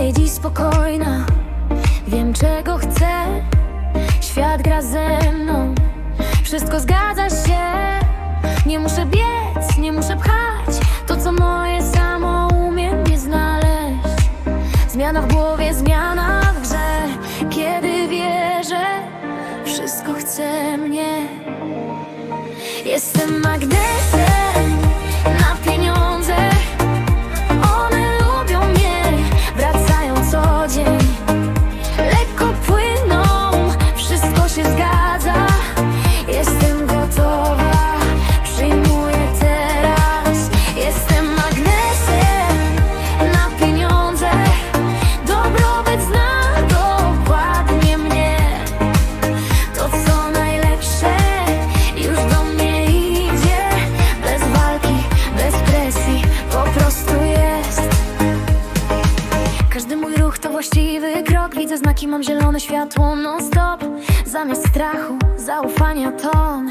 Wstaję dziś spokojna. Wiem czego chcę. Świat gra ze mną. Wszystko zgadza się. Nie muszę biec, nie muszę pchać. To co moje samo umiem nie znaleźć. Zmiana w głowie, zmiana w grze. Kiedy wierzę Wszystko chce mnie. Jestem magnesem właściwy krok. Widzę znaki, mam zielone światło non stop Zamiast strachu, zaufania ton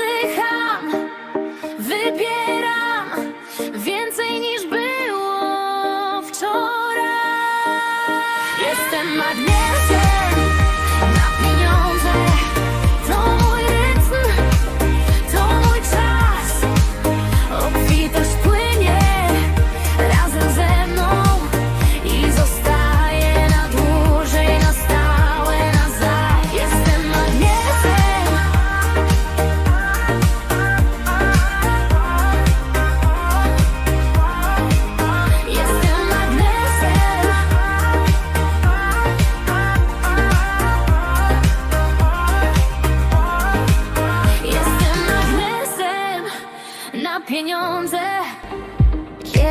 Oddycham Wybieram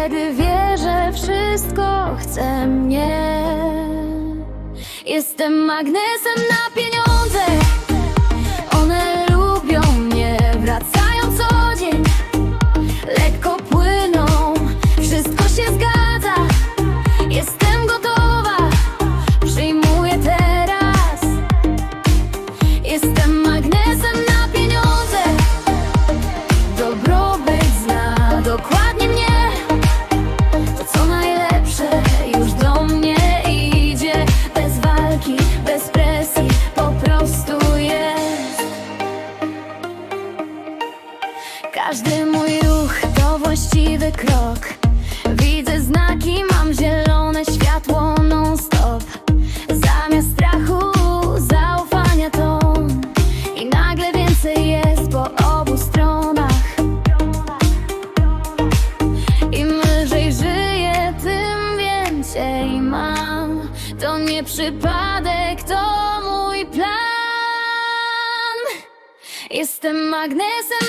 Kiedy wierzę, wszystko chce mnie. Jestem magnesem na pieniądze każdy mój ruch to właściwy krok. Widzę znaki, mam zielone światło non stop Zamiast strachu, zaufania ton I nagle więcej jest po obu stronach. Im lżej żyję, tym więcej mam. To nie przypadek, to mój plan. Jestem magnesem